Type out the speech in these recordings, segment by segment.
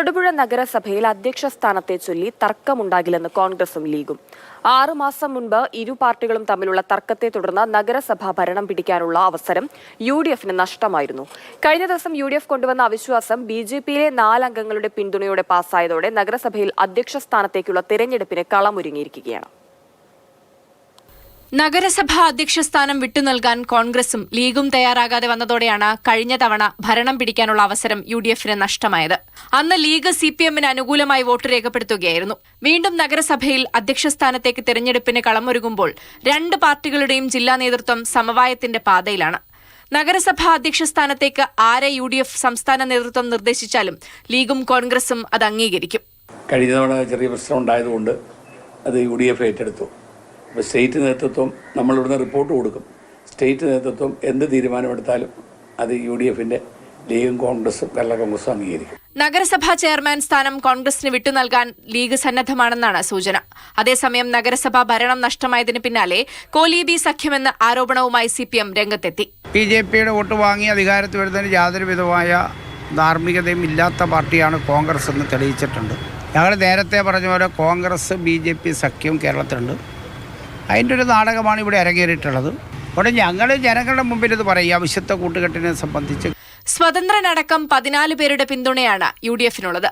തൊടുപുഴ നഗരസഭയിൽ അധ്യക്ഷ സ്ഥാനത്തെ ചൊല്ലി തർക്കമുണ്ടാകില്ലെന്ന് കോൺഗ്രസും ലീഗും. ആറുമാസം മുൻപ് ഇരു പാർട്ടികളും തമ്മിലുള്ള തർക്കത്തെ തുടർന്ന് നഗരസഭ ഭരണം പിടിക്കാനുള്ള അവസരം യു ഡി എഫിന് നഷ്ടമായിരുന്നു. കഴിഞ്ഞ ദിവസം യു ഡി എഫ് കൊണ്ടുവന്ന അവിശ്വാസം ബി ജെ പിയിലെ നാലംഗങ്ങളുടെ പിന്തുണയോടെ പാസ്സായതോടെ നഗരസഭയിൽ അധ്യക്ഷ സ്ഥാനത്തേക്കുള്ള തെരഞ്ഞെടുപ്പിന് കളമൊരുങ്ങിയിരിക്കുകയാണ്. നഗരസഭാ അധ്യക്ഷ സ്ഥാനം വിട്ടു നൽകാൻ കോൺഗ്രസും ലീഗും തയ്യാറാകാതെ വന്നതോടെയാണ് കഴിഞ്ഞ തവണ ഭരണം പിടിക്കാനുള്ള അവസരം യു ഡി എഫിന് നഷ്ടമായത്. അന്ന് ലീഗ് സി പി എമ്മിന് അനുകൂലമായി വോട്ട് രേഖപ്പെടുത്തുകയായിരുന്നു. വീണ്ടും നഗരസഭയിൽ അധ്യക്ഷ സ്ഥാനത്തേക്ക് തെരഞ്ഞെടുപ്പിന് കളമൊരുങ്ങുമ്പോൾ രണ്ട് പാർട്ടികളുടെയും ജില്ലാ നേതൃത്വം സമവായത്തിന്റെ പാതയിലാണ്. നഗരസഭാ അധ്യക്ഷ സ്ഥാനത്തേക്ക് ആരെ യു ഡി എഫ് സംസ്ഥാന നേതൃത്വം നിർദ്ദേശിച്ചാലും ലീഗും കോൺഗ്രസും അത് അംഗീകരിക്കും. കഴിഞ്ഞ തവണ ചെറിയ പ്രശ്നം ഉണ്ടായതുകൊണ്ട് അത് യു ഡി എഫ് ഏറ്റെടുത്തു. അപ്പോൾ സ്റ്റേറ്റ് നേതൃത്വം നമ്മളിവിടുന്ന് റിപ്പോർട്ട് കൊടുക്കും. സ്റ്റേറ്റ് നേതൃത്വം എന്ത് തീരുമാനമെടുത്താലും അത് യു ഡി എഫിന്റെ ലീഗും കോൺഗ്രസും കേരള കോൺഗ്രസും അംഗീകരിക്കും. നഗരസഭാ ചെയർമാൻ സ്ഥാനം കോൺഗ്രസിന് വിട്ടു നൽകാൻ ലീഗ് സന്നദ്ധമാണെന്നാണ് സൂചന. അതേസമയം നഗരസഭാ ഭരണം നഷ്ടമായതിന് പിന്നാലെ കോലീബി സഖ്യമെന്ന ആരോപണവുമായി സി പി എം രംഗത്തെത്തി. ബി ജെ പിയുടെ വോട്ട് വാങ്ങി അധികാരത്തിൽ വരുന്നതിന് യാതൊരു വിധമായ ധാർമ്മികതയും ഇല്ലാത്ത പാർട്ടിയാണ് കോൺഗ്രസ് എന്ന് തെളിയിച്ചിട്ടുണ്ട്. ഞങ്ങൾ നേരത്തെ പറഞ്ഞ പോലെ കോൺഗ്രസ് ബി ജെ പി സഖ്യവും കേരളത്തിലുണ്ട്. അതിന്റെ ഒരു നാടകമാണ് ഇവിടെ അരങ്ങേറിയിട്ടുള്ളത്. അവിടെ ഞങ്ങൾ ജനങ്ങളുടെ മുമ്പിൽ ഇത് പറയും വിശുദ്ധ കൂട്ടുകെട്ടിനെ സംബന്ധിച്ച്. സ്വതന്ത്രനടക്കം പതിനാല് പേരുടെ പിന്തുണയാണ് യു ഡി എഫിനുള്ളത്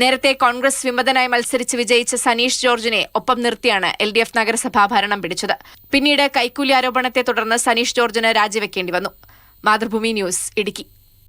നേരത്തെ കോൺഗ്രസ് വിമതനായി മത്സരിച്ച് വിജയിച്ച സനീഷ് ജോർജിനെ ഒപ്പം നിർത്തിയാണ് എൽ ഡി എഫ് നഗരസഭാ ഭരണം പിടിച്ചത്. പിന്നീട് കൈക്കൂലി ആരോപണത്തെ തുടർന്ന് സനീഷ് ജോർജിന് രാജിവെക്കേണ്ടി വന്നു. മാതൃഭൂമി ന്യൂസ് ഇടുക്കി.